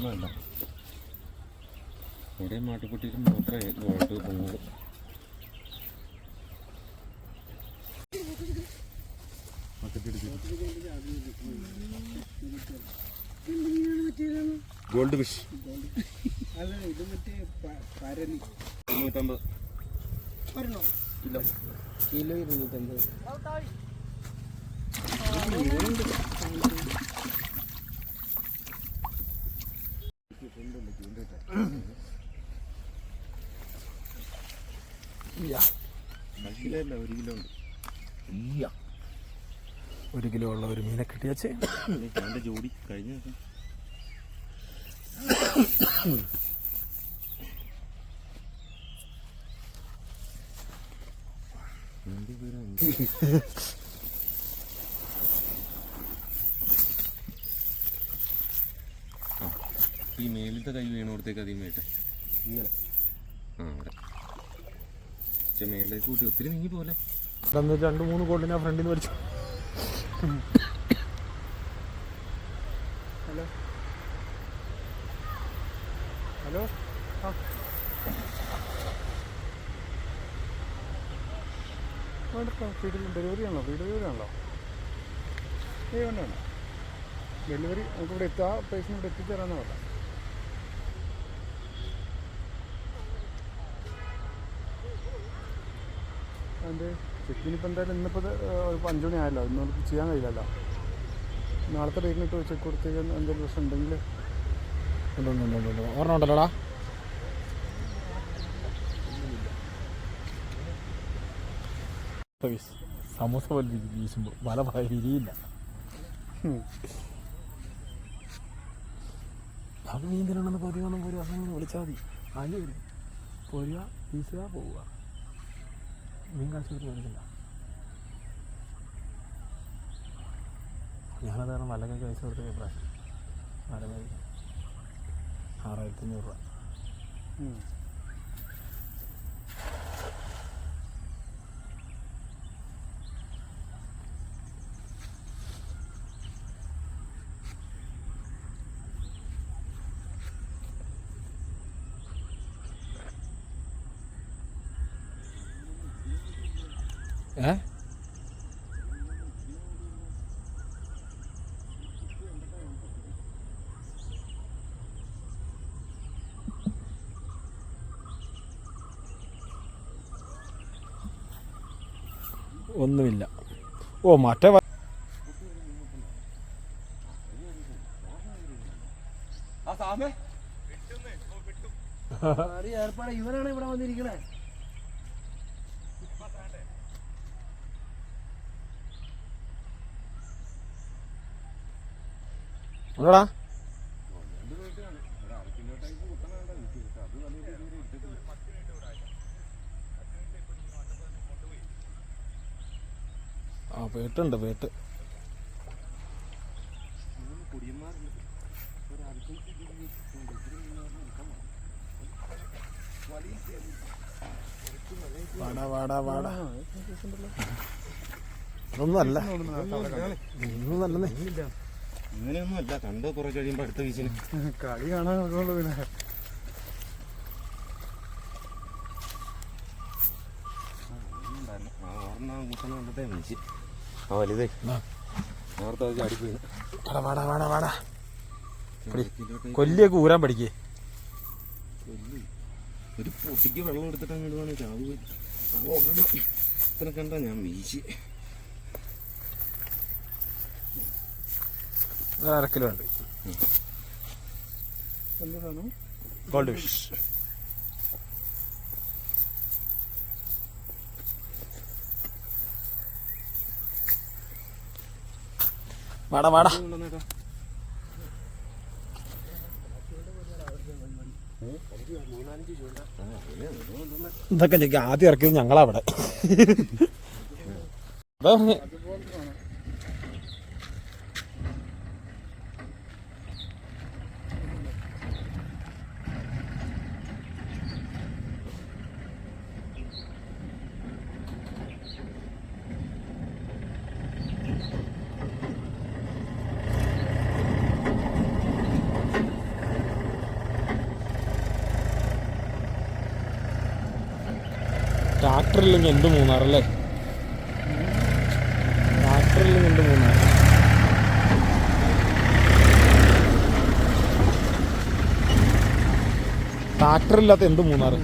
കാണുന്നതല്ല ഇവിടെ മാട്ടിപ്പൊട്ടിയിട്ട് മാത്രമേ ഗോൾഡ് പൊങ്ങുള്ളൂ ഗോൾഡ് ഫിഷ്. അല്ല ഇത് മറ്റേ പരലി നൂറ്റമ്പത് ഒരെണ്ണോ കിലോ. കിലോ ഇരുന്നൂറ്റമ്പത്. ഒരു കിലോ ഉണ്ട്. ഒരു കിലോ ഉള്ള ഒരു മീനെ കിട്ടിയച്ച് ജോഡി കഴിഞ്ഞ ദിവസം? ഈ മേലിത്തെ കൈ വീണോടത്തേക്ക് അധികം വേട്ടെ. മേളിലേക്ക് കൂട്ടി ഒത്തിരി നീങ്ങി പോലെ രണ്ട് മൂന്ന് ഗോൾഡിനെ ആ ഫ്രണ്ടിൽ നിന്ന് വലിച്ചു ഹലോ. ഹലോ. ആ. വേണ്ടട്ടോ വീട്ടിൽ ഡെലിവറി ആണല്ലോ വീട് ഡെലിവറി ആണല്ലോ. ഏ വേണ്ട വേണ്ട. ഡെലിവറി നമുക്ക് ഇവിടെ എത്താ പേഴ്സൺ ഇവിടെ എത്തിച്ചേരാന്ന് പറയാം അതിന്റെ ചെക്കിനിപ്പോൾ എന്തായാലും ഇന്നിപ്പോൾ ഒരു അഞ്ച് മണി ആയല്ലോ ഇന്ന് നമുക്ക് ചെയ്യാൻ കഴിയില്ലല്ലോ. നാളത്തെ ഡേറ്റിന് ഇട്ട് ചെക്ക് കൊടുത്തേക്ക് എന്തെങ്കിലും പ്രശ്നം ഉണ്ടെങ്കിൽ ഓർമ്മ ഉണ്ടല്ലോടാ? സമൂസ പോലെ വീശുമ്പോൾ വല വിരിയില്ല. അത് നീന്തലുണ്ടെന്ന് പൊരുവാണെന്ന് പൊരുവാ അങ്ങനെ വിളിച്ചാൽ മതി. അതിൽ വരും പൊരുക വീശുക പോവുക. മീൻ കാശ് വരും മേടിക്കില്ല ഞാനത് കാരണം വലക്കൊക്കെ പൈസ കൊടുത്ത പ്രാവശ്യം. വല ആറായിരത്തി അഞ്ഞൂറ് രൂപ ഏ? ഒന്നുമില്ല. ഓ മറ്റേ ഇവനാണ് ഇവിടെ വന്നിരിക്കണേ? ഉണ്ടോടാ ആ പേട്ടുണ്ട് പേട്ട് വാടാ വാടാ വാടാ. ഒന്നും നല്ലതേ ഇങ്ങനെയൊന്നും അല്ല കണ്ട് കുറെ കഴിയുമ്പോൾ അടുത്ത വീശിന്. കളി കാണാൻ പിന്നെ. ആ വലുതേ. നേരത്തെ വാടാ വാടാ കൊല്ലിയൊക്കെ ഊരാൻ പഠിക്കേ. ഒരു പൊട്ടിക്ക് വെള്ളം എടുത്തിട്ട് അങ്ങോട്ട് വേണേ ചാവ് ഇത്ര കണ്ട ഞാൻ വീശി. ഒരു അര കിലോ ഉണ്ട്. ഗോൾഡ് ഫിഷ് വാടാ വാടാ. ഇതൊക്കെ ആദ്യം ഇറക്കിയത് ഞങ്ങളവിടെ. അതാ പറഞ്ഞെ. ട്രാക്ടർ ഇല്ലെങ്കിൽ എന്ത് മൂന്നാറല്ലേ? ട്രാക്ടർ ഇല്ലെങ്കിൽ എന്ത് മൂന്നാർ ട്രാക്ടർ ഇല്ലാത്ത എന്ത് മൂന്നാർ